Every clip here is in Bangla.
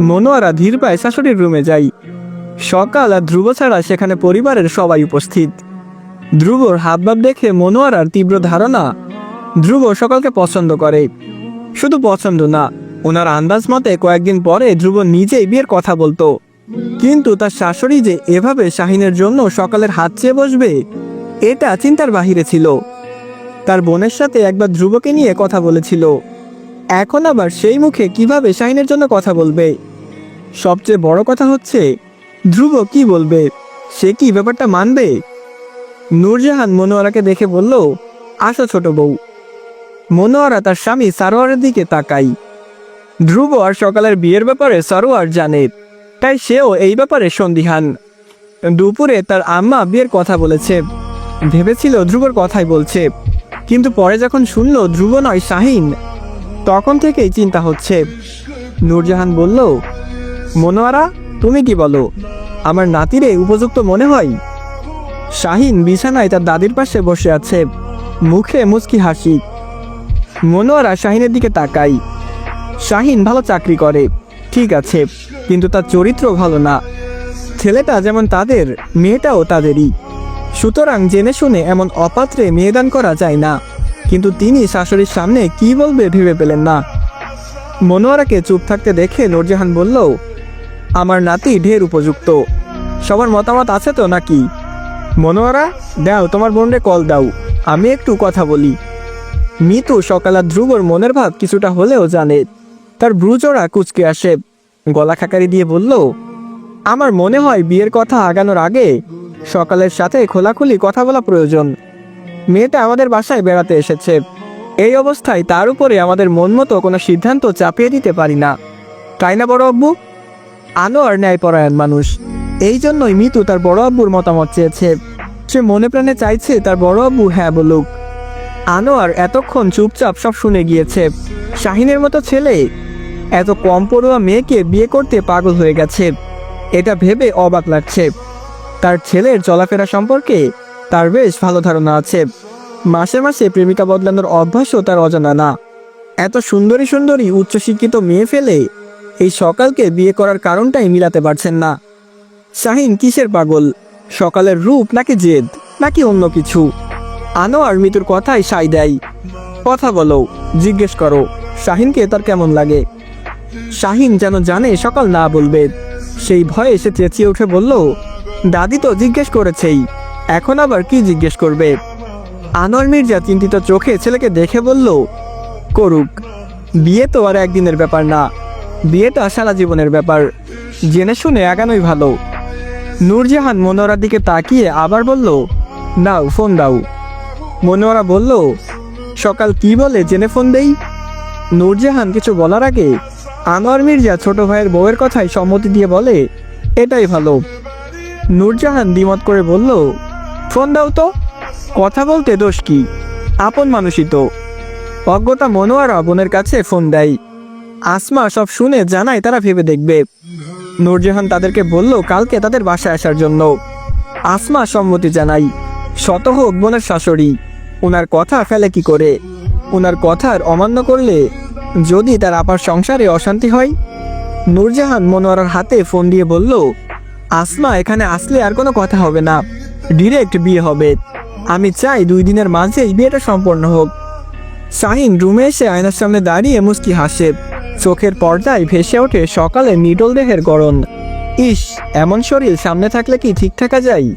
মনোয়ারা ধীর পায় শাশুড়ির রুমে যাই। সকাল আর ধ্রুব ছাড়া সেখানে পরিবারের সবাই উপস্থিত। ধ্রুবর হাবভাব দেখে মনোয়ারার তীব্র ধারণা, ধ্রুব সকলকে পছন্দ করে। শুধু পছন্দ না, ওনার আন্দাজ মতে কয়েকদিন পরে ধ্রুব নিজেই বিয়ের কথা বলতো। কিন্তু তার শাশুড়ি যে এভাবে শাহিনের জন্য সকালের হাত চেয়ে বসবে, এটা চিন্তার বাহিরে ছিল। তার বোনের সাথে একবার ধ্রুবকে নিয়ে কথা বলেছিল। এখন আবার সেই মুখে কীভাবে শাহিনের জন্য কথা বলবে? সবচেয়ে বড় কথা হচ্ছে, ধ্রুব কি বলবে? সে কি ব্যাপারটা মানবে? নূরজাহান মনোয়ারাকে দেখে বলল, আসো ছোট বউ। মনোয়ারা তার স্বামী সারোয়ারের দিকে তাকাই ধ্রুব আর সকালের বিয়ের ব্যাপারে সারোয়ার জানে, তাই সেও এই ব্যাপারে সন্দিহান। দুপুরে তার আম্মা বিয়ের কথা বলেছে, ভেবেছিল ধ্রুবর কথাই বলছে, কিন্তু পরে যখন শুনল ধ্রুব নয় শাহিন তখন থেকেই চিন্তা হচ্ছে। নূরজাহান বলল, মনোয়ারা, তুমি কি বলো? আমার নাতিরে উপযুক্ত মনে হয়? শাহিন বিছানায় তার দাদির পাশে বসে আছে, মুখে মুচকি হাসি। মনোয়ারা শাহিনের দিকে তাকাই শাহিন ভালো চাকরি করে, ঠিক আছে, কিন্তু তার চরিত্র ভালো না। ছেলেটা যেমন তাদের, মেয়েটাও তাদেরই। সুতরাং জেনে শুনে এমন অপাত্রে মেয়েদান করা যায় না। কিন্তু তিনি শাশুড়ির সামনে কি বলবে ভেবে পেলেন না। মনোয়ারাকে চুপ থাকতে দেখে নূরজাহান বলল, আমার নাতি ঢের উপযুক্ত। সবার মতামত আছে তো নাকি? মনোয়ারা, দাও, তোমার বোনরে কল দাও। আমি একটু কথা বলি। মিতু সকাল ধ্রুবর মনের ভাব কিছুটা হলেও জানে। তার ব্রুজোড়া কুচকে আসে। গলা খাকারি দিয়ে বলল, আমার মনে হয় বিয়ের কথা আগানোর আগে সকালের সাথে খোলাখুলি কথা বলা প্রয়োজন। মেয়েটা আমাদের বাসায় বেড়াতে এসেছে। এই অবস্থায় তার উপরে আমাদের মন মতো কোনো সিদ্ধান্ত চাপিয়ে দিতে পারি না। তাই না বড় আব্বু? আনোয়ার ন্যায়পরায়ণ মানুষ। এই জন্যই মিতু তার বড় আব্বুর মতামত চেয়েছে। সে মনে প্রাণে চাইছে তার বড় আব্বু হ্যাঁ বলুক। আনোয়ার এতক্ষণ চুপচাপ সব শুনে গিয়েছে। শাহিনের মতো ছেলে, এত কম পড়ুয়া মেয়েকে বিয়ে করতে পাগল হয়ে গেছে। এটা ভেবে অবাক লাগছে। তার ছেলের চলাফেরা সম্পর্কে তার বেশ ভালো ধারণা আছে। মাসে মাসে প্রেমিকা বদলানোর অভ্যাসও তার অজানা না। এত সুন্দরী সুন্দরী উচ্চশিক্ষিত মেয়ে ফেলে এই সকালকে বিয়ে করার কারণটাই মিলাতে পারছেন না। শাহিন কিসের পাগল? সকালের রূপ নাকি জেদ, নাকি অন্য কিছু? আনোয়ার মিতুর কথাই সাই দেয়। কথা বলো, জিজ্ঞেস করো, শাহিনকে তার কেমন লাগে? শাহিন যেন জানে সকাল না বলবে। সেই ভয়ে সে চেঁচিয়ে উঠে বলল, দাদি তো জিজ্ঞেস করেছেই। এখন আবার কি জিজ্ঞেস করবে? আনোয়ার মির্জা চিন্তিত চোখে ছেলেকে দেখে বলল, করুক। বিয়ে তো আর একদিনের ব্যাপার না। বিয়েটা সারা জীবনের ব্যাপার। জেনে শুনে আগানোই ভালো। নূরজাহান মনোয়ারার দিকে তাকিয়ে আবার বলল, নাও, ফোন দাও। মনোয়ারা বলল, সকাল কি বলে জেনে ফোন দেই? নূরজাহান কিছু বলার আগে আনোয়ার মির্জা ছোট ভাইয়ের বউয়ের কথায় সম্মতি দিয়ে বলে, এটাই ভালো। নূরজাহান দ্বিমত করে বলল ফোন দাও তো। কথা বলতে দোষ কি? আপন মানুষই তো। অজ্ঞতা মনোয়ারা বোনের কাছে ফোন দেয়। আসমা সব শুনে জানায় তারা ভেবে দেখবে। নূরজাহান তাদেরকে বলল, কালকে তাদের বাসায় আসার জন্য। আসমা সম্মতি জানাই শত হোক বোনের শাশুড়ি ওনার কথা ফেলে কি করে? ওনার কথার অমান্য করলে যদি তার আপার সংসারে অশান্তি হয়? নূরজাহান মনোয়ারার হাতে ফোন দিয়ে বলল, আসমা, এখানে আসলে আর কোনো কথা হবে না। ডিরেক্ট বিয়ে হবে। আমি চাই দুই দিনের মাঝেই বিয়েটা সম্পন্ন হোক। শাহিন রুমে এসে আয়নার সামনে দাঁড়িয়ে মুস্কি হাসে। চোখের পর্দায় ভেসে ওঠে সকালে নিডল দেহের গড়ন। ইস, এমন শরীর সামনে থাকলে কি ঠিক থাকা যায়?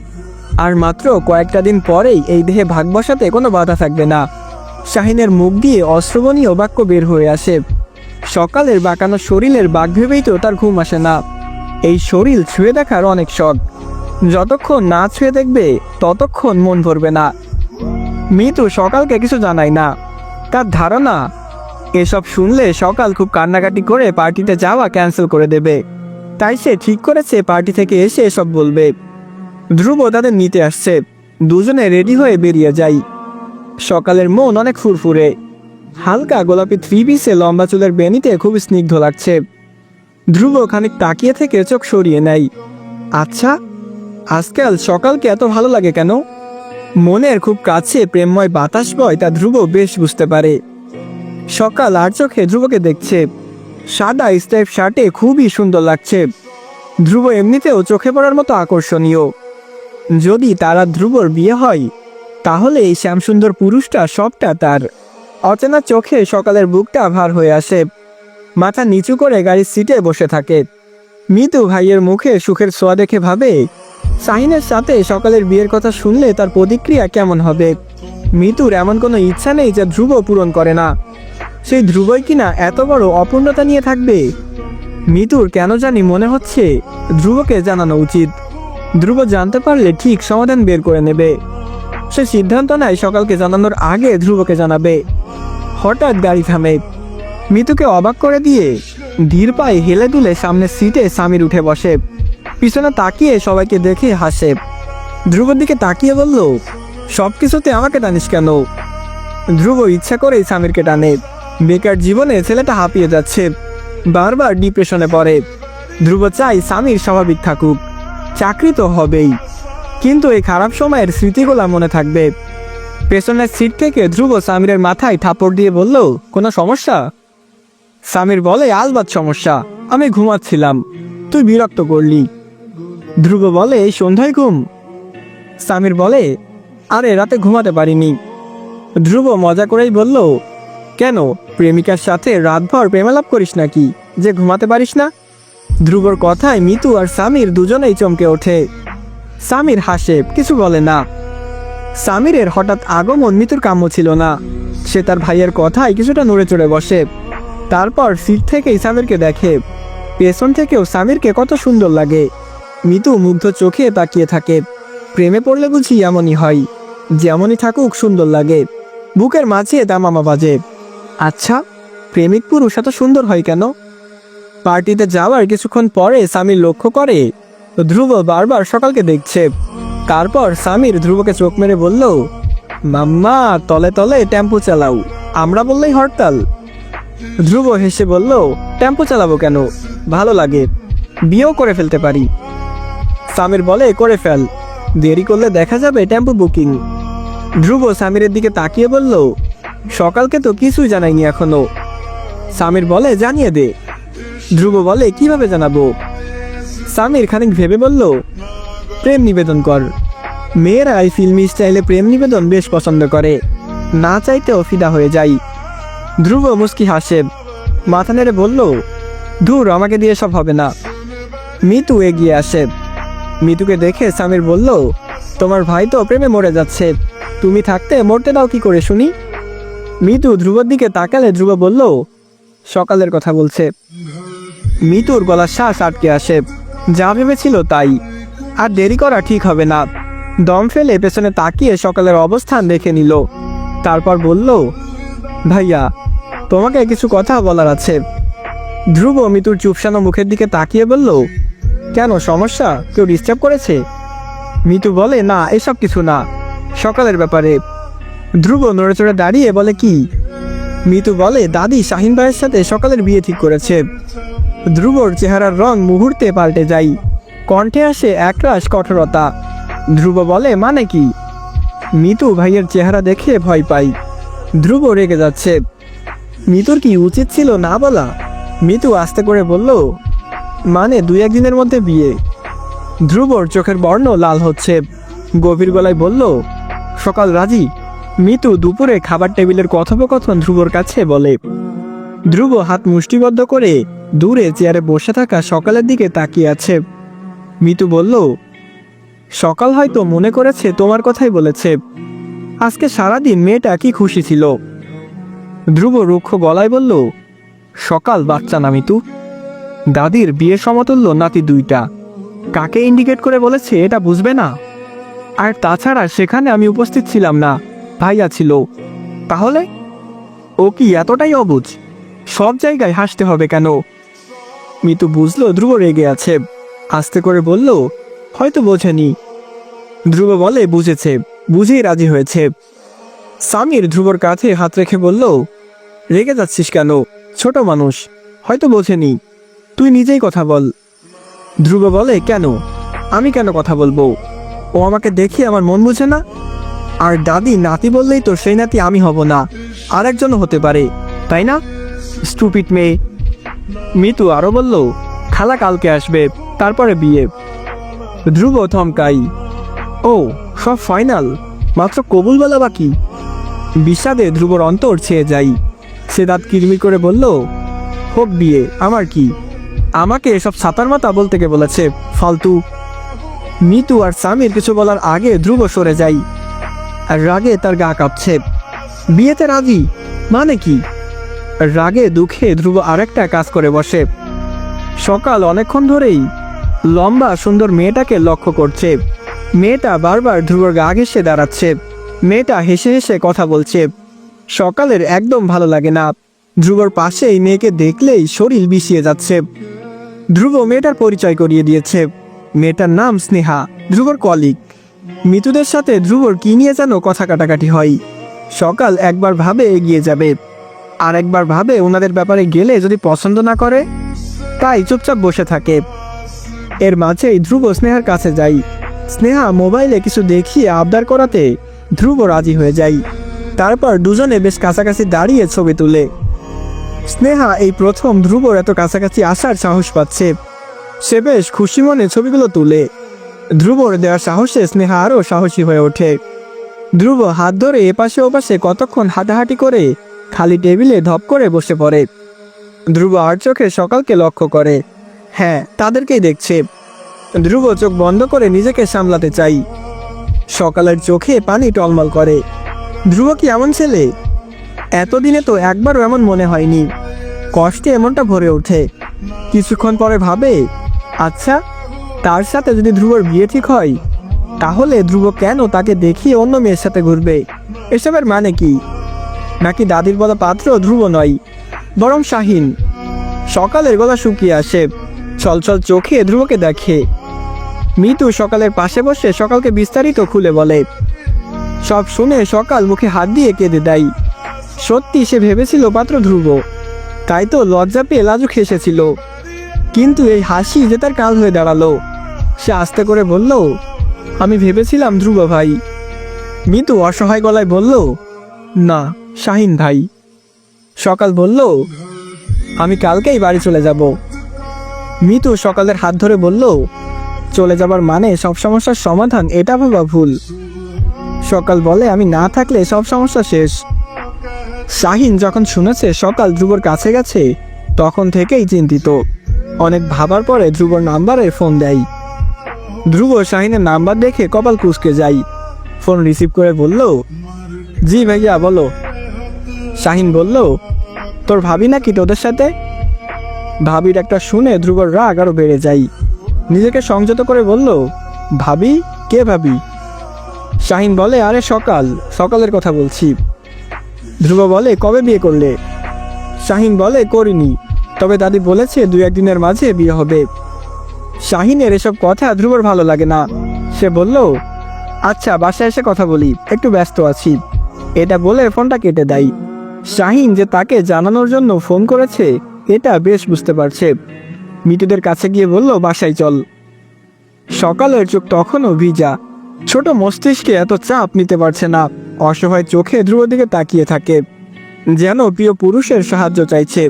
আর মাত্র কয়েকটা দিন পরেই এই দেহে ভাগ বসাতে কোনো বাধা থাকবে না। শাহিনের মুখ দিয়ে অশ্রবণীয় বাক্য বের হয়ে আসে। সকালের বাঁকানো শরীরের বাঘ ভেবেই তো তার ঘুম আসে না। এই শরীর ছুঁয়ে দেখার অনেক শখ। যতক্ষণ না ছুঁয়ে দেখবে, ততক্ষণ মন ভরবে না। মিতু সকালকে কিছু জানায় না। তার ধারণা, এসব শুনলে সকাল খুব কান্নাকাটি করে পার্টিতে যাওয়া ক্যান্সেল করে দেবে। তাই সে ঠিক করেছে পার্টি থেকে এসে এসব বলবে। ধ্রুব তাদের নিতে আসছে। দুজনে রেডি হয়ে বেরিয়ে যাই। সকালের মন অনেক ফুরফুরে। হালকা গোলাপি থ্রি পিসে লম্বা চুলের বেনিতে খুব স্নিগ্ধ লাগছে। ধ্রুব খানিক তাকিয়ে থেকে চোখ সরিয়ে নেয়। আচ্ছা আজকাল সকালকে এত ভালো লাগে কেন? মনের খুব কাছে প্রেমময় বাতাস বয় তা ধ্রুব বেশ বুঝতে পারে। সকাল আর চোখে ধ্রুবকে দেখছে। সাদা স্টাইপ শার্টে খুবই সুন্দর লাগছে। ধ্রুব এমনিতেও চোখে পড়ার মতো আকর্ষণীয়। যদি তারা ধ্রুবর বিয়ে হয়, তাহলে এই শ্যামসুন্দর পুরুষটা সবটা তার। অচেনা চোখে সকালের বুকটা ভার হয়ে আসে। মাথা নিচু করে গাড়ির সিটে বসে থাকে। মিতু ভাইয়ের মুখে সুখের ছোঁয়া দেখে ভাবে শাহিনের সাথে সকালের বিয়ের কথা শুনলে তার প্রতিক্রিয়া কেমন হবে? মিতুর এমন কোনো ইচ্ছা নেই যা ধ্রুব পূরণ করে না। সেই ধ্রুবই কিনা এত বড় অপূর্ণতা নিয়ে থাকবে? মিতুর কেন জানি মনে হচ্ছে ধ্রুবকে জানানো উচিত। ধ্রুব জানতে পারলে ঠিক সমাধান বের করে নেবে। সে সিদ্ধান্ত নেয় সকালকে জানানোর আগে ধ্রুবকে জানাবে। হঠাৎ গাড়ি থামে। মিতুকে অবাক করে দিয়ে ধীর পায়ে হেলে দুলে সামনের সিটে স্বামীর উঠে বসে। পিছনে তাকিয়ে সবাইকে দেখে হাসে। ধ্রুবর দিকে তাকিয়ে বলল সব কিছুতে আমাকে টানিস কেন? ধ্রুব ইচ্ছা করেই স্বামীরকে টানে। বেকার জীবনে ছেলেটা হাঁপিয়ে যাচ্ছে, বারবার ডিপ্রেশনে পড়ে। ধ্রুব চাই স্বামীর স্বাভাবিক থাকুক, চাকরি তো হবেই, কিন্তু এই খারাপ সময়ের স্মৃতিগুলা মনে থাকবে। পেছনের সিট থেকে ধ্রুব সামিরের মাথায় থাপড় দিয়ে বলল, কোনো সমস্যা? সামির বলে আলবাদ সমস্যা, আমি ঘুমাচ্ছিলাম। তুই বিরক্ত করলি। ধ্রুব বলে, সন্ধ্যায় ঘুম। সামির বলে, আরে, রাতে ঘুমাতে পারিনি। ধ্রুব মজা করেই বলল, কেন, প্রেমিকার সাথে রাতভর প্রেমালাপ করিস নাকি? যে ঘুমাতে পারিস না? ধ্রুবর কথায় মিতু আর সামির দুজনেই চমকে ওঠে। সামির হাসে, কিছু বলে না। সামিরের হঠাৎ আগমন মিতুর কাম্য ছিল না। সে তার ভাইয়ের কথায় কিছুটা নড়ে চড়ে বসে। তারপর সিট থেকেই সামিরকে দেখে। পেছন থেকেও সামিরকে কত সুন্দর লাগে। মিতু মুগ্ধ চোখে তাকিয়ে থাকে। প্রেমে পড়লে বুঝি এমনই হয়, যেমনই থাকুক সুন্দর লাগে। বুকের মাঝে দামামা বাজে। আচ্ছা প্রেমিক পুরুষ এত সুন্দর হয় কেন? পার্টিতে যাওয়ার কিছুক্ষণ পরে সামির লক্ষ্য করে। ধ্রুব বারবার সকালকে দেখছে। তারপর স্বামীর ধ্রুবকে চোখ মেরে বলল, মাম্মা, তলে তলে টেম্পো চালাও। আমরা বললেই হরতাল। ধ্রুব হেসে বলল টেম্পো চালাবো কেন? ভালো লাগে। বিয়েও করে ফেলতে পারি। সামির বলে করে ফেল। দেরি করলে দেখা যাবে টেম্পো বুকিং। ধ্রুব সামিরের দিকে তাকিয়ে বলল, সকালকে তো কিছুই জানাইনি এখনও। সামির বলে, জানিয়ে দে। ধ্রুব বলে, কীভাবে জানাব? সামির খানিক ভেবে বলল, প্রেম নিবেদন কর। মেয়েরা এই ফিল্মি স্টাইলে প্রেম নিবেদন বেশ পছন্দ করে। না চাইতেও ফিদা হয়ে যাই। ধ্রুব মুস্কি হাসে। মাথা নেড়ে বলল, ধুর, আমাকে দিয়ে সব হবে না। মিতু এগিয়ে আসে। মিতুকে দেখে সামির বলল, তোমার ভাই তো প্রেমে মরে যাচ্ছে। তুমি থাকতে মরতে দাও কি করে শুনি? মিতু ধ্রুবর দিকে তাকালে ধ্রুব বলল, সকালের কথা বলছে। মিতুর গলার শ্বাস আটকে আসে। যা ভেবেছিল তাই। আর দেরি করা ঠিক হবে না। দম ফেলে পেছনে তাকিয়ে সকালের অবস্থান দেখে নিল। তারপর বলল, ভাইয়া, তোমাকে কিছু কথা বলার আছে। ধ্রুব মিতুর চুপসানো মুখের দিকে তাকিয়ে বলল কেন সমস্যা? কেউ ডিস্টার্ব করেছে? মিতু বলে, না, এসব কিছু না। সকালের ব্যাপারে। ধ্রুব নড়েচড়ে দাঁড়িয়ে বলে, কি? মিতু বলে, দাদি, শাহিন ভাইয়ের সাথে সকালের বিয়ে ঠিক করেছে। ধ্রুবর চেহারার রং মুহূর্তে পাল্টে যাই কণ্ঠে আসে একরাশ কঠোরতা। ধ্রুব বলে মানে কি? মিতু ভাইয়ের চেহারা দেখে ভয় পাই ধ্রুব রেগে যাচ্ছে। মিতুর কি উচিত ছিল না বলা? মিতু আস্তে করে বলল মানে দুই একদিনের মধ্যে বিয়ে। ধ্রুবর চোখের বর্ণ লাল হচ্ছে। গভীর গলায় বলল, সকাল রাজি? মিতু দুপুরে খাবার টেবিলের কথোপকথন ধ্রুবর কাছে বলে। ধ্রুব হাত মুষ্টিবদ্ধ করে দূরে চেয়ারে বসে থাকা সকালের দিকে তাকিয়ে আছে। মিতু বলল, সকাল হয়তো মনে করেছে তোমার কথাই বলেছে। আজকে সারাদিন মেয়েটা কি খুশি ছিল? ধ্রুব রুক্ষ গলায় বলল, সকাল বাচ্চা না মিতু। দাদির বিয়ে সমতুল্য নাতি দুইটা। কাকে ইন্ডিকেট করে বলেছে এটা বুঝবে না। আর তাছাড়া সেখানে আমি উপস্থিত ছিলাম না, ভাইয়া ছিল। তাহলে? ও কি এতটাই অবুঝ সব জায়গায় হাসতে হবে কেন? মিতু বুঝলো ধ্রুব রেগে আছে। আস্তে করে বলল, হয়তো বোঝেনি। ধ্রুব বলে, বুঝেছে। বুঝেই রাজি হয়েছে। সামির ধ্রুবর কাছে হাত রেখে বলল, রেগে যাচ্ছিস কেন? ছোট মানুষ। হয়তো বোঝেনি। তুই নিজেই কথা বল। ধ্রুব বলে, কেন? আমি কেন কথা বলব? ও আমাকে দেখি আমার মন বুঝে না? আর দাদি, নাতি বললেই তো সেই নাতি আমি হব না। আরেকজনও হতে পারে, তাই না? স্টুপিট মেয়ে। মিতু আরও বলল, খালা কালকে আসবে, তারপরে বিয়ে। ধ্রুব থমকাই, ও, সব ফাইনাল? মাত্র কবুল বলা বাকি? বিষাদে ধ্রুবর অন্তর ছেয়ে যাই সে দাঁত কিরমি করে বলল, হোক বিয়ে, আমার কি? আমাকে এসব সাতার মাতা বলতে কে বলেছে, ফালতু। মিতু আর স্বামীর কিছু বলার আগে ধ্রুব সরে যাই আর রাগে তার গা কাঁপছে। বিয়েতে রাজি? মানে কি? রাগে দুঃখে ধ্রুব আরেকটা কাজ করে বসে। সকাল অনেকক্ষণ ধরেই লম্বা সুন্দর মেয়েটাকে লক্ষ্য করছে। মেয়েটা বারবার ধ্রুবর গা ঘেসে দাঁড়াচ্ছে। মেয়েটা হেসে হেসে কথা বলছে, সকালের একদম ভালো লাগে না। ধ্রুবর পাশে এই মেয়েকে দেখলেই শরীর বিষিয়ে যাচ্ছে। ধ্রুব মেয়েটার পরিচয় করিয়ে দিয়েছে। মেয়েটার নাম স্নেহা, ধ্রুবর কলিক মিতুদের সাথে ধ্রুবর কি নিয়ে যেন কথা কাটাকাটি হয়। সকাল একবার ভাবে এগিয়ে যাবে। আর একবার ভাবে ওনাদের ব্যাপারে গেলে যদি পছন্দ না করে, তাই চুপচাপ বসে থাকে। এর মাঝেই ধ্রুব স্নেহার কাছে যাই। স্নেহা মোবাইলে কিছু দেখিয়ে আবদার করাতে ধ্রুব রাজি হয়ে যাই। তারপর দুজনে বেশ কাছাকাছি দাঁড়িয়ে ছবি তুলে। স্নেহা এই প্রথম ধ্রুবর এত কাছাকাছি আসার সাহস পাচ্ছে। সে বেশ খুশি মনে ছবিগুলো তুলে। ধ্রুবর দেওয়ার সাহসে স্নেহা আরও সাহসী হয়ে ওঠে। ধ্রুব হাত ধরে এপাশে ওপাশে কতক্ষণ হাঁটাহাঁটি করে খালি টেবিলে ধপ করে বসে পড়ে। ধ্রুব আর চোখে সকালকে লক্ষ্য করে। হ্যাঁ তাদেরকেই দেখছে। ধ্রুব চোখ বন্ধ করে নিজেকে সামলাতে চাই। সকালের চোখে পানি টলমল করে। ধ্রুব কি এমন ছেলে? এতদিনে তো একবারও এমন মনে হয়নি। কষ্টে এমনটা ভরে ওঠে। কিছুক্ষণ পরে ভাবে আচ্ছা তার সাথে যদি ধ্রুবর বিয়ে ঠিক হয়, তাহলে ধ্রুব কেন তাকে দেখিয়ে অন্য মেয়ের সাথে ঘুরবে? এসবের মানে কি? নাকি দাদির বলা পাত্র ধ্রুব নয়, বরং শাহিন। সকালের গলা শুকিয়ে আসে ছলছল চোখে ধ্রুবকে দেখে। মিতু সকালের পাশে বসে সকালকে বিস্তারিত খুলে বলে, সব শুনে সকাল মুখে হাত দিয়ে কেঁদে দেয়। সত্যি সে ভেবেছিল পাত্র ধ্রুব। তাই তো লজ্জা পেয়ে লাজুক হেসেছিল। কিন্তু এই হাসি যে তার কাল হয়ে দাঁড়াল, সে আস্তে করে বলল, আমি ভেবেছিলাম ধ্রুব ভাই। মিতু অসহায় গলায় বলল, না, শাহিন ভাই। সকাল বলল, আমি কালকেই বাড়ি চলে যাব। মিতু সকালের হাত ধরে বলল, চলে যাবার মানে সব সমস্যার সমাধান, এটা ভাবা ভুল। সকাল বলে, আমি না থাকলে সব সমস্যা শেষ। শাহিন যখন শুনেছে সকাল ধ্রুবর কাছে গেছে, তখন থেকেই চিন্তিত। অনেক ভাবার পরে ধ্রুবর নাম্বারে ফোন দেয়। ধ্রুব শাহিনের নাম্বার দেখে কপাল কুচকে যাই ফোন রিসিভ করে বলল, জি ভাইয়া, বলো। শাহিন বলল, তোর ভাবি নাকি তোদের সাথে? ভাবির একটা শুনে ধ্রুবর রাগ আরও বেড়ে যাই নিজেকে সংযত করে বলল, ভাবি? কে ভাবি? শাহিন বলে, আরে সকাল, সকালের কথা বলছি। ধ্রুব বলে, কবে বিয়ে করলে? শাহিন বলে, করিনি। তবে দাদি বলেছে দুই একদিনের মাঝে বিয়ে হবে। শাহিনের এসব কথা ধ্রুবর ভালো লাগে না। সে বলল আচ্ছা বাসায় এসে কথা বলি, একটু ব্যস্ত আছি। এটা বলে ফোনটা কেটে দেয়। শাহিন যে তাকে জানানোর জন্য ফোন করেছে, এটা বেশ বুঝতে পারছে। মিতুদের কাছে গিয়ে বলল, বাসায় চল। সকালের চোখ তখনও ভিজা। ছোট মস্তিষ্কে এত চাপ নিতে পারছে না। অসহায় চোখে ধ্রুব দিকে তাকিয়ে থাকে। যেন প্রিয় পুরুষের সাহায্য চাইছে।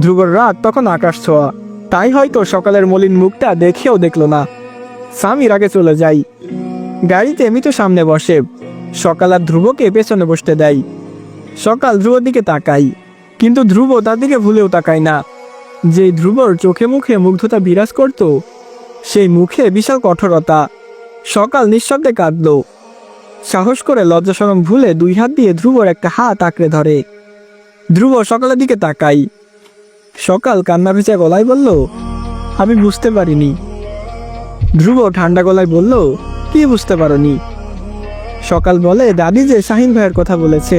ধ্রুবর রাত তখন আকাশ ছোঁয়া। তাই হয়তো সকালের মলিন মুখটা দেখেও দেখল না। স্বামীর আগে চলে যাই। গাড়িতে মিতু সামনে বসে। সকাল আর ধ্রুবকে পেছনে বসতে দেয়। সকাল ধ্রুবর দিকে তাকাই। কিন্তু ধ্রুব তার দিকে ভুলেও তাকায় না। যে ধ্রুবর চোখে মুখে মুগ্ধতা বিরাজ করত, সেই মুখে বিশাল কঠোরতা। সকাল নিঃশব্দে কাঁদল। সাহস করে লজ্জাসরম ভুলে দুই হাত দিয়ে ধ্রুবর একটা হাত আঁকড়ে ধরে। ধ্রুব সকালের দিকে তাকাই সকাল কান্না ভেজা গলায় বলল, আমি বুঝতে পারিনি। ধ্রুব ঠান্ডা গলায় বলল, কি বুঝতে পারোনি? সকাল বলে, দাদি যে শাহিন ভাইয়ের কথা বলেছে।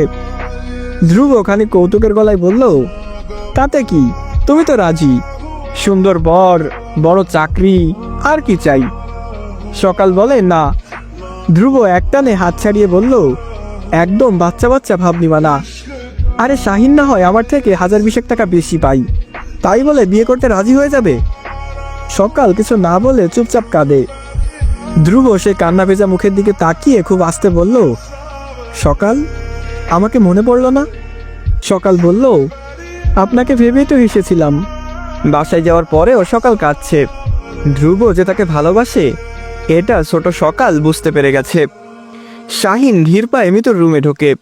ধ্রুব খানি কৌতুকের গলায় বলল, তাতে কি? তুমি তো রাজি। সুন্দর বর, বড় চাকরি, আর কি চাই? সকাল বলে, না। ধ্রুব একটানে হাত ছাড়িয়ে বলল, একদম বাচ্চা বাচ্চা ভাবনিবা না। আরে শাহিন না হয়, আমার থেকে হাজার বিশেক টাকা বেশি পাই। তাই বলে বিয়ে করতে রাজি হয়ে যাবে? সকাল কিছু না বলে চুপচাপ কাঁদে। ধ্রুব সে কান্না ভেজা মুখের দিকে তাকিয়ে খুব আস্তে বলল, সকাল? আমাকে মনে পড়ল না? সকাল বলল, আপনাকে ভেবেই তো হেসেছিলাম। বাসায় যাওয়ার পরেও সকাল কাঁদছে। ধ্রুব যে তাকে ভালোবাসে এটা ছোট সকাল বুঝতে পেরে গেছে। শাহিন ধীর পায়ে মিতুর রুমে ঢোকে।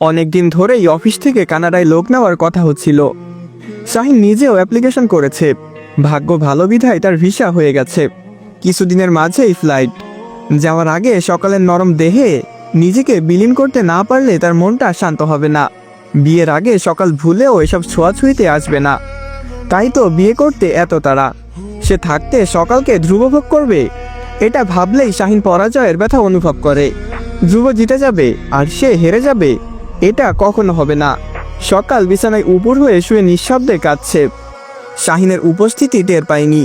অনেকদিন ধরেই অফিস থেকে কানাডায় লোক নেওয়ার কথা হচ্ছিল। শাহিন নিজেও অ্যাপ্লিকেশন করেছে। ভাগ্য ভালো বিধায় তার ভিসা হয়ে গেছে। কিছুদিনের মাঝেই ফ্লাইট। যাওয়ার আগে সকালের নরম দেহে নিজেকে বিলীন করতে না পারলে তার মনটা শান্ত হবে না। বিয়ের আগে সকাল ভুলেও এসব ছোঁয়াছুঁইতে আসবে না। তাই তো বিয়ে করতে এত তারা সে থাকতে সকালকে ধ্রুবভোগ করবে। এটা ভাবলেই শাহিন পরাজয়ের ব্যথা অনুভব করে। ধ্রুব জিতে যাবে আর সে হেরে যাবে, এটা কখনো হবে না। সকাল বিছানায় উপর হয়ে শুয়ে নিঃশব্দে কাঁদছে। শাহিনের উপস্থিতি টের পায়নি।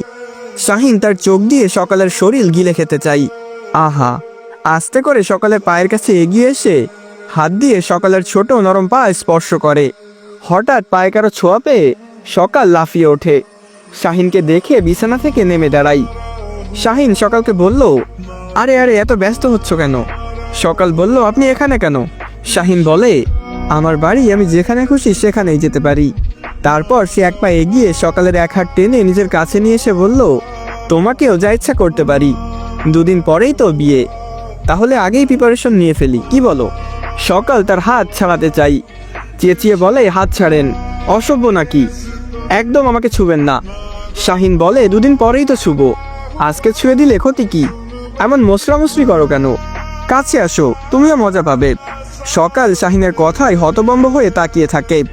শাহিন তার চোখ দিয়ে সকালের শরীর গিলে খেতে চাই। আহা, আস্তে করে সকালের পায়ের কাছে এগিয়ে এসে হাত দিয়ে সকালের ছোট নরম পা স্পর্শ করে। হঠাৎ পায়ে কারও ছোঁয়া পেয়ে সকাল লাফিয়ে ওঠে। শাহিনকে দেখে বিছানা থেকে নেমে দাঁড়াই। শাহিন সকালকে বলল, আরে আরে, এত ব্যস্ত হচ্ছ কেন? সকাল বলল, আপনি এখানে কেন? শাহিন বলে, আমার বাড়ি আমি যেখানে খুশি সেখানেই যেতে পারি। তারপর সে এক পা এগিয়ে সকালের এক হাত টেনে নিজের কাছে নিয়ে এসে বলল, তোমাকেও যা ইচ্ছা করতে পারি। দুদিন পরেই তো বিয়ে। তাহলে আগেই প্রিপারেশন নিয়ে ফেলি, কি বলো? সকাল তার হাত ছাড়াতে চাই। চেঁচিয়ে বলে, হাত ছাড়েন, অসভ্য নাকি? একদম আমাকে ছুবেন না। শাহিন বলে, দুদিন পরেই তো ছুবো। আজকে ছুঁয়ে দিলে ক্ষতি কি? এমন মশরামশরি করো কেন? কাছে আসো, তুমিও মজা পাবে। সকাল শাহিনের কথায় হতবম্ব হয়ে তাকিয়ে থাকে।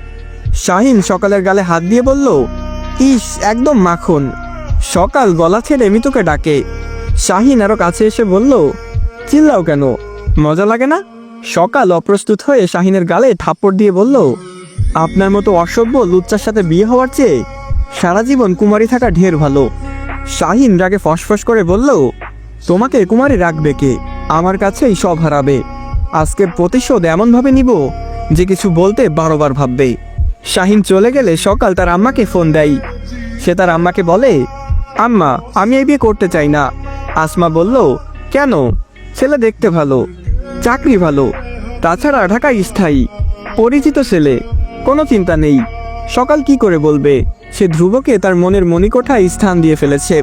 শাহিন সকালের গালে হাত দিয়ে বলল, ইস, একদম মাখন। সকাল গলা ছেড়ে মিতুকে ডাকে। শাহিন আরও কাছে এসে বলল, চিল্লাও কেন? মজা লাগে না? সকাল অপ্রস্তুত হয়ে শাহিনের গালে থাপ্পড় দিয়ে বলল, আপনার মতো অসভ্য লুচ্চার সাথে বিয়ে হওয়ার চেয়ে সারা জীবন কুমারী থাকা ঢের ভালো। শাহিন রাগে ফসফস করে বলল, তোমাকে কুমারে রাখবে কে? আমার কাছেই সব হারাবে। আজকের প্রতিশোধ এমনভাবে নিব যে কিছু বলতে বারোবার ভাববে। শাহিন চলে গেলে সকাল তার আম্মাকে ফোন দেয়। সে তার আম্মাকে বলে, আম্মা, আমি এই বিয়ে করতে চাই না। আসমা বলল, কেন? ছেলে দেখতে ভালো, চাকরি ভালো, তাছাড়া ঢাকায় স্থায়ী, পরিচিত ছেলে, কোনো চিন্তা নেই। সকাল কি করে বলবে? সে ধ্রুবকে তার মনের মণিকোঠায় স্থান দিয়ে ফেলেছে।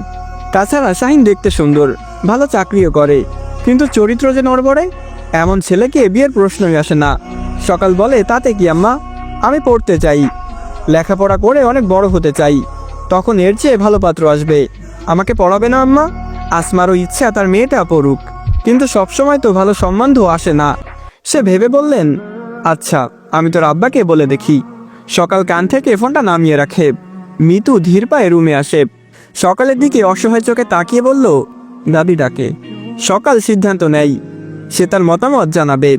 তাছাড়া শাহিন দেখতে সুন্দর, ভালো চাকরিও করে। কিন্তু চরিত্র যে নড়বড়ে, এমন ছেলেকে বিয়ের প্রশ্নই আসে না। সকাল বলে, তাতে কি আম্মা? আমি পড়তে চাই। লেখাপড়া করে অনেক বড় হতে চাই। তখন এর চেয়ে ভালো পাত্র আসবে। আমাকে পড়াবে না আম্মা? আসমারও ইচ্ছা তার মেয়েটা পড়ুক। কিন্তু সবসময় তো ভালো সম্বন্ধ আসে না। সে ভেবে বললেন আচ্ছা আমি তোর আব্বাকে বলে দেখি। সকাল কান থেকে ফোনটা নামিয়ে রাখে। মিতু ধীর পায়ে রুমে আসে। সকালের দিকে অসহায় চোখে তাকিয়ে বলল, দাদি ডাকে। সকাল সিদ্ধান্ত নেয় সে তার মতামত জানাবে।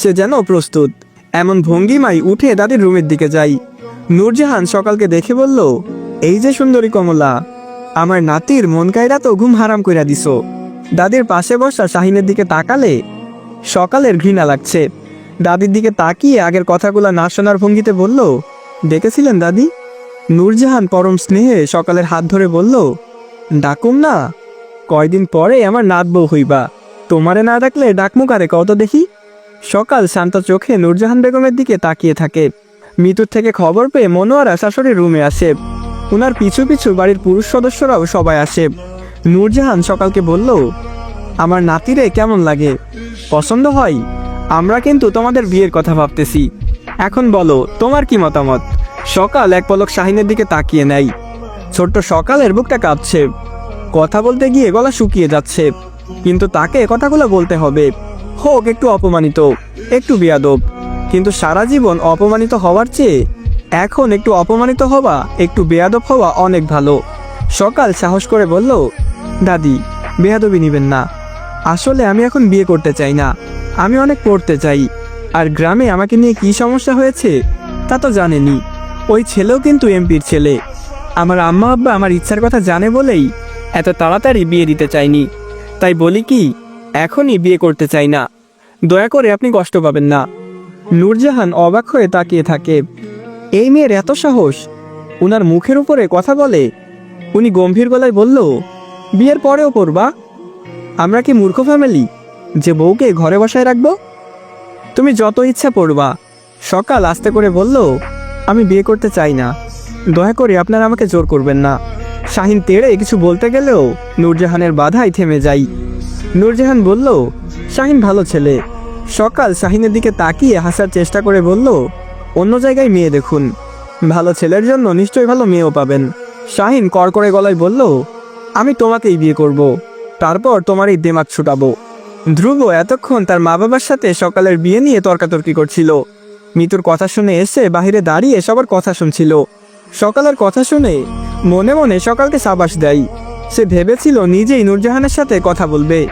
সে যেন প্রস্তুত। এমন ভঙ্গিমাই উঠে দাদির রুমের দিকে যাই। নূরজাহান সকালকে দেখে বলল, এই যে সুন্দরী কমলা, আমার নাতির মন কায়রা তো ঘুম হারাম কইরা দিস দাদির পাশে বসা শাহিনের দিকে তাকালে সকালের ঘৃণা লাগছে। দাদির দিকে তাকিয়ে আগের কথাগুলো না শোনার ভঙ্গিতে বলল, দেখেছিলেন দাদি? নূরজাহান পরম স্নেহে সকালের হাত ধরে বলল, ডাকুম না। কয়দিন পরে আমার নাত বউ হইবা। তোমারে না ডাকলে ডাকমু কারে? কত দেখি। সকাল শান্ত চোখে নূরজাহান বেগমের দিকে তাকিয়ে থাকে। মৃত্যুর থেকে খবর পেয়ে মনোয়ারা শাশুড়ির রুমে আসে। উনার পিছু পিছু বাড়ির পুরুষ সদস্যরাও সবাই আসে। নূরজাহান সকালকে বলল, আমার নাতিরে কেমন লাগে? পছন্দ হয়? আমরা কিন্তু তোমাদের বিয়ের কথা ভাবতেছি। এখন বলো, তোমার কি মতামত? সকাল এক পলক শাহিনের দিকে তাকিয়ে নেয়। ছোট্ট সকালের বুকটা কাঁপছে। কথা বলতে গিয়ে গলা শুকিয়ে যাচ্ছে। কিন্তু তাকে কথাগুলো বলতে হবে। হোক, একটু অপমানিত, একটু বিয়াদব। কিন্তু সারা জীবন অপমানিত হওয়ার চেয়ে এখন একটু অপমানিত হওয়া, একটু বেয়াদব হওয়া অনেক ভালো। সকাল সাহস করে বলল, দাদি, বেয়াদবি নিবেন না। আসলে আমি এখন বিয়ে করতে চাই না। আমি অনেক পড়তে চাই। আর গ্রামে আমাকে নিয়ে কি সমস্যা হয়েছে, তা তো জানেনি ওই ছেলেও কিন্তু এমপির ছেলে। আমার আম্মা আব্বা আমার ইচ্ছার কথা জানে বলেই এত তাড়াতাড়ি বিয়ে দিতে চাইনি। তাই বলি কি, এখনই বিয়ে করতে চাই না। দয়া করে আপনি কষ্ট পাবেন না। নূরজাহান অবাক হয়ে তাকিয়ে থাকে। এই মেয়ের এত সাহস। উনার মুখের উপরে কথা বলে। উনি গম্ভীর গলায় বলল, বিয়ের পরেও করবা? আমরা কি মূর্খ ফ্যামিলি যে বউকে ঘরে বসায় রাখব? তুমি যত ইচ্ছা পড়বা সকাল আস্তে করে বলল আমি বিয়ে করতে চাই না। দয়া করে আপনারা আমাকে জোর করবেন না। শাহিন তেড়ে কিছু বলতে গেলেও নূরজাহানের বাধায় থেমে যাই। নূরজাহান বলল, শাহিন ভালো ছেলে। সকাল শাহিনের দিকে তাকিয়ে হাসার চেষ্টা করে বলল, অন্য জায়গায় মেয়ে দেখুন। ভালো ছেলের জন্য নিশ্চয়ই ভালো মেয়েও পাবেন। শাহিন কড়কড়ে গলায় বলল, আমি তোমাকেই বিয়ে করব। তারপর তোমার এই দেমাগ ছুটাবো। ধ্রুব এতক্ষণ তার মা বাবার সাথে সকালের বিয়ে নিয়ে তর্কাতর্কি করছিল। মিতুর কথা শুনে এসে বাহিরে দাঁড়িয়ে সবার কথা শুনছিল। সকালের কথা শুনে মনে মনে সকালকে সাবাস দেয়। সে ভেবেছিল নিজেই নূরজাহানের সাথে কথা বলবে।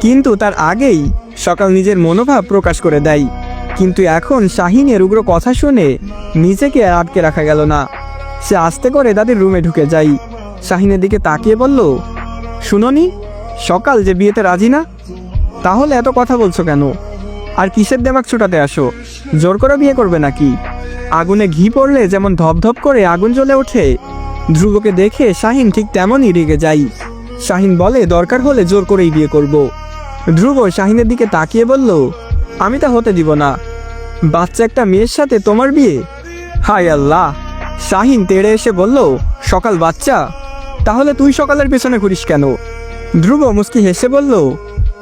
কিন্তু তার আগেই সকাল নিজের মনোভাব প্রকাশ করে দেয়। কিন্তু এখন শাহিনের উগ্র কথা শুনে নিজেকে আটকে রাখা গেল না। সে আস্তে করে তাদের রুমে ঢুকে যাই শাহিনের দিকে তাকিয়ে বলল, শুনোনি, সকাল যে বিয়েতে রাজি না? তাহলে এত কথা বলছো কেন? আর কিসের দেমাক ছুটাতে আসো? জোর করে বিয়ে করবে নাকি? আগুনে ঘি পড়লে যেমন ধপধপ করে আগুন জ্বলে ওঠে, ধ্রুবকে দেখে শাহিন ঠিক তেমনই রেগে যাই শাহিন বলে, দরকার হলে জোর করেই বিয়ে করব। ধ্রুব শাহিনের দিকে তাকিয়ে বলল, আমি তা হতে দিব না। বাচ্চা একটা মেয়ের সাথে তোমার বিয়ে? হায় আল্লাহ! শাহিন তেড়ে এসে বলল, সকাল বাচ্চা, তাহলে তুই সকালের পেছনে ঘুরিস কেন? ধ্রুব মুস্কি হেসে বলল,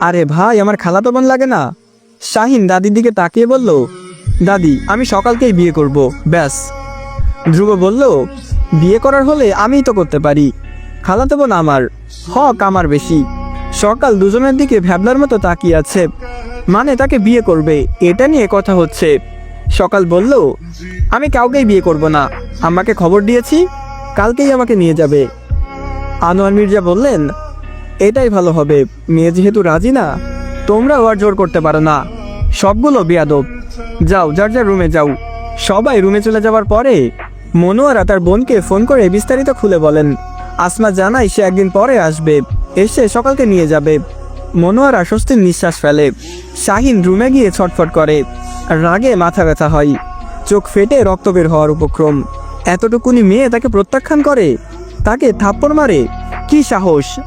আরে ভাই, আমার খালাতো বোন লাগে না। শাহিন দাদির দিকে তাকিয়ে বলল, দাদি, আমি সকালকেই বিয়ে করব। ব্যাস। ধ্রুব বলল, বিয়ে করার হলে আমিই তো করতে পারি। খালাতো বোন আমার, হক আমার বেশি। সকাল দুজনের দিকে ভ্যাবলার মতো তাকিয়ে আছে। মানে তাকে বিয়ে করবে, এটা নিয়ে কথা হচ্ছে। সকাল বলল, আমি কাউকেই বিয়ে করব না। আমাকে খবর দিয়েছি, কালকেই আমাকে নিয়ে যাবে। আনোয়ার মির্জা বললেন, এটাই ভালো হবে। মেয়ে যেহেতু রাজি না তোমরাও আর জোর করতে পারো না। সবগুলো বেয়াদব। যাও, যার যার রুমে যাও। সবাই রুমে চলে যাওয়ার পরে মনোয়ারা তার বোনকে ফোন করে বিস্তারিত খুলে বলেন, আসমা জানাই সে একদিন পরে আসবে। এসে সকালকে নিয়ে যাবে। মনোয়ারা স্বস্তির নিঃশ্বাস ফেলে। শাহিন রুমে গিয়ে ছটফট করে। রাগে মাথা ব্যথা হয়। চোখ ফেটে রক্ত বের হওয়ার উপক্রম। এতটুকুনি মেয়ে তাকে প্রত্যাখ্যান করে? তাকে থাপ্পড় মারে? কি সাহস?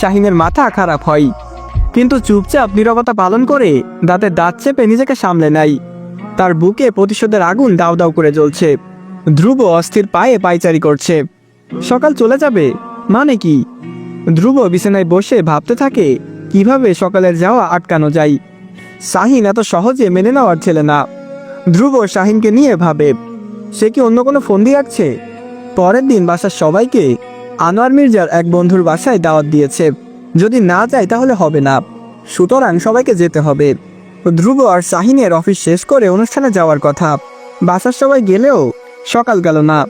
শাহিনের মাথা খারাপ হয়। কিন্তু চুপচাপ নীরবতা পালন করে দাঁতে দাঁত চেপে নিজেকে সামলে নেয়। তার বুকে প্রতিশোধের আগুন দাউ দাউ করে জ্বলছে। ধ্রুব অস্থির পায়ে পাইচারি করছে। সকাল চলে যাবে মানে কি? ধ্রুব বিছানায় বসে ভাবতে থাকে, কীভাবে সকালের যাওয়া আটকানো যায়? শাহিন এত সহজে মেনে নেওয়ার ছেলে না। ধ্রুব শাহিনকে নিয়ে ভাবে, সে কি অন্য কোনো ফোন দিয়ে রাখছে পরের দিন বাসার সবাইকে আনোয়ার মির্জার এক বন্ধুর বাসায় দাওয়াত দিয়েছে। যদি না যায় তাহলে হবে না। সুতরাং সবাইকে যেতে হবে। ধ্রুব আর শাহিনের অফিস শেষ করে অনুষ্ঠানে যাওয়ার কথা। বাসার সবাই গেলেও সকাল গেল না।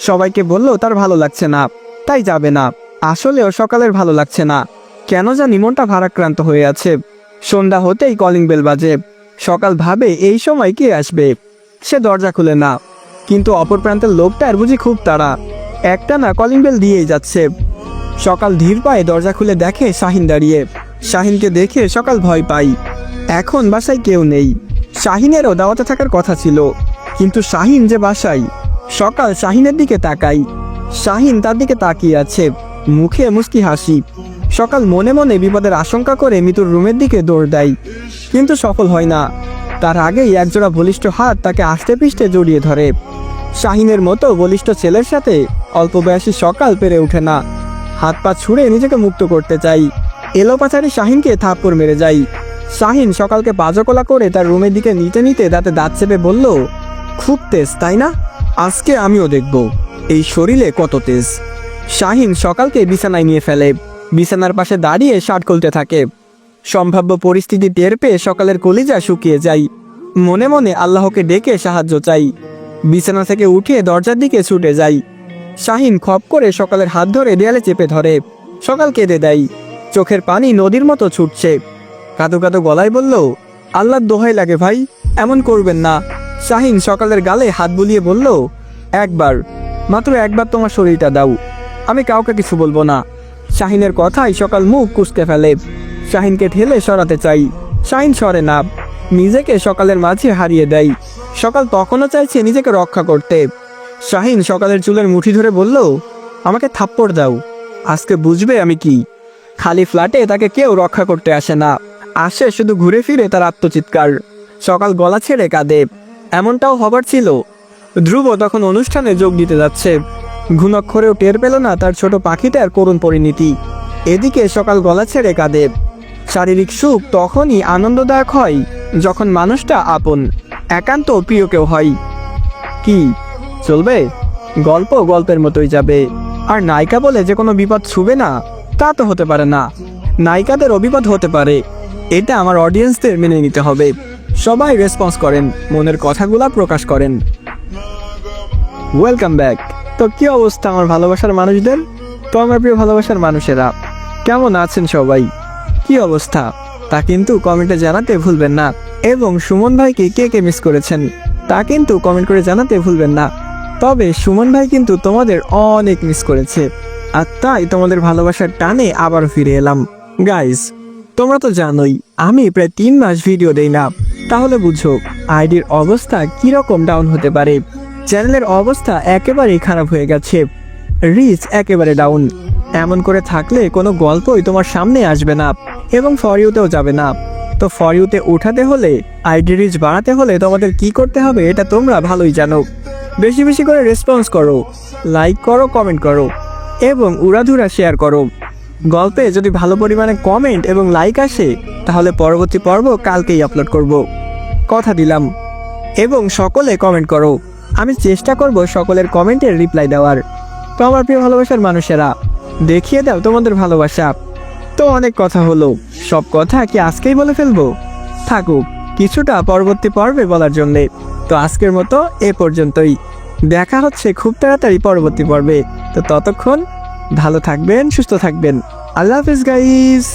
সবাইকে বলল, তার ভালো লাগছে না। তাই যাবে না। আসলেও সকালের ভালো লাগছে না। কেন জানি মনটা ভারাক্রান্ত হয়ে আছে। সন্ধ্যা হতেই কলিং বেল বাজে। সকাল ভাবে এই সময় কে আসবে? সে দরজা খুলে না। কিন্তু অপর প্রান্তের লোকটার বুঝি খুব তাড়া। একটা না কলিং বেল দিয়েই যাচ্ছে। সকাল ধীর পায়ে দরজা খুলে দেখে শাহিন দাঁড়িয়ে। শাহিনকে দেখে সকাল ভয় পাই। এখন বাসায় কেউ নেই। শাহিনেরও দাওয়াতে থাকার কথা ছিল। কিন্তু শাহিন যে বাসায়, সকাল শাহিনের দিকে তাকাই। শাহিন তার দিকে তাকিয়ে আছে, মুখে মুস্কি হাসি। সকাল মনে মনে বিপদের আশঙ্কা করে মিতুর রুমের দিকে দৌড় দেয়। কিন্তু সফল হয় না। তার আগেই একজোড়া বলিষ্ঠ হাত তাকে আষ্টে পিষ্টে জড়িয়ে ধরে। শাহিনের মতো বলিষ্ঠ ছেলের সাথে অল্প বয়সী সকাল পেরে ওঠে না। হাত পা ছুঁড়ে নিজেকে মুক্ত করতে চাই। এলোপাচারি শাহিনকে থাপ্পড় মেরে যাই। শাহিন সকালকে পাজকলা করে তার রুমের দিকে নিতে নিতে দাঁতে দাঁত চেপে বলল, খুব তেজ, তাই না? আজকে আমিও দেখব। এই শরীরে কত তেজ। শাহিন সকালকে বিছানায় নিয়ে ফেলে। বিছানার পাশে দাঁড়িয়ে শার্ট খুলতে থাকে। সম্ভাব্য পরিস্থিতি টের পেয়ে সকালের কলিজা শুকিয়ে যায় মনে মনে আল্লাহকে ডেকে সাহায্য চাই। বিছানা থেকে উঠে দরজার দিকে ছুটে যাই। শাহিন খপ করে সকালের হাত ধরে দেয়ালে চেপে ধরে। সকাল কেঁদে দেয়। চোখের পানি নদীর মতো ছুটছে। কাদো কাদো গলায় বলল, আল্লাহর দোহাই লাগে ভাই, এমন করবেন না। শাহিন সকালের গালে হাত বুলিয়ে বলল, একবার, মাত্র একবার তোমার শরীরটা দাও। আমি কাউকে কিছু বলব না। শাহিনের কথাই সকাল মুখ কুচকে ফেলে। শাহিনকে ঠেলে সরাতে চাই। শাহিন সরে না। নিজেকে সকালের মাঝে হারিয়ে দেয়। সকাল তখনও চাইছে নিজেকে রক্ষা করতে। শাহিন সকালের চুলের মুঠি ধরে বলল, আমাকে থাপ্পড় দাও। আজকে বুঝবে আমি কি। খালি ফ্ল্যাটে তাকে কেউ রক্ষা করতে আসে না। আসে শুধু ঘুরে ফিরে তার আত্মচিৎকার। সকাল গলা ছেড়ে কাঁদে। এমনটাও হবার ছিল। ধ্রুব তখন অনুষ্ঠানে যোগ দিতে যাচ্ছে। ঘুণক্ষরেও টের পেল না তার ছোট পাখিটার করুণ পরিণতি। এদিকে সকাল গলা ছেড়ে কাঁদে। শারীরিক সুখ তখনই আনন্দদায়ক হয় যখন মানুষটা আপন, একান্ত প্রিয় কেউ হয়। কি? চলবে? গল্প গল্পের মতোই যাবে। আর নায়িকা বলে যে কোনো বিপদ ছুবে না, তা তো হতে পারে না। নায়িকাদের অবিপদ হতে পারে। এটা আমার অডিয়েন্সদের মেনে নিতে হবে। সবাই রেসপন্স করেন, মনের কথাগুলা প্রকাশ করেন। ওয়েলকাম ব্যাক তো কি অবস্থা আমার ভালোবাসার মানুষদের? তো আমার প্রিয় ভালোবাসার মানুষেরা, কেমন আছেন সবাই? কি অবস্থা? তা কিন্তু কমেন্টে জানাতে ভুলবেন না। এবং সুমন ভাইকে কে কে মিস করেছেন? তা কিন্তু কমেন্ট করে জানাতে ভুলবেন না। তবে সুমন ভাই কিন্তু তোমাদের অনেক মিস করেছে। আর তাই তোমাদের ভালোবাসার টানে আবার ফিরে এলাম। গাইস তোমরা তো জানোই, আমি প্রায় তিন মাস ভিডিও দেই না। তাহলে বুঝো, আইডির অবস্থা কীরকম ডাউন হতে পারে। চ্যানেলের অবস্থা একেবারেই খারাপ হয়ে গেছে। রিচ একেবারে ডাউন এমন করে থাকলে কোনো গল্পই তোমার সামনে আসবে না, এবং ফর ইউতেও যাবে না। তো ফর ইউতে উঠাতে হলে, আইডি রিচ বাড়াতে হলে তোমাদের কি করতে হবে, এটা তোমরা ভালোই জানো। বেশি বেশি করে রেসপন্স করো লাইক করো কমেন্ট করো, এবং উড়াধুরা শেয়ার করো। গল্পে যদি ভালো পরিমাণে কমেন্ট এবং লাইক আসে, তাহলে পরবর্তী পর্ব কালকেই আপলোড করব। কথা দিলাম। এবং সকলে কমেন্ট করো। আমি চেষ্টা করব সকলের কমেন্টের রিপ্লাই দেওয়ার। তো আমার প্রিয় ভালোবাসার মানুষেরা, দেখিয়ে দাও তোমাদের ভালোবাসা। তো অনেক কথা হলো। সব কথা কি আজকেই বলে ফেলব? থাকুক। কিছুটা পরবর্তী পর্বে বলার জন্যে। তো আজকের মতো এ পর্যন্তই। দেখা হচ্ছে খুব তাড়াতাড়ি পরবর্তী পর্বে। তো ততক্ষণ ভালো থাকবেন, সুস্থ থাকবেন। আল্লাহ হাফিজ গাইস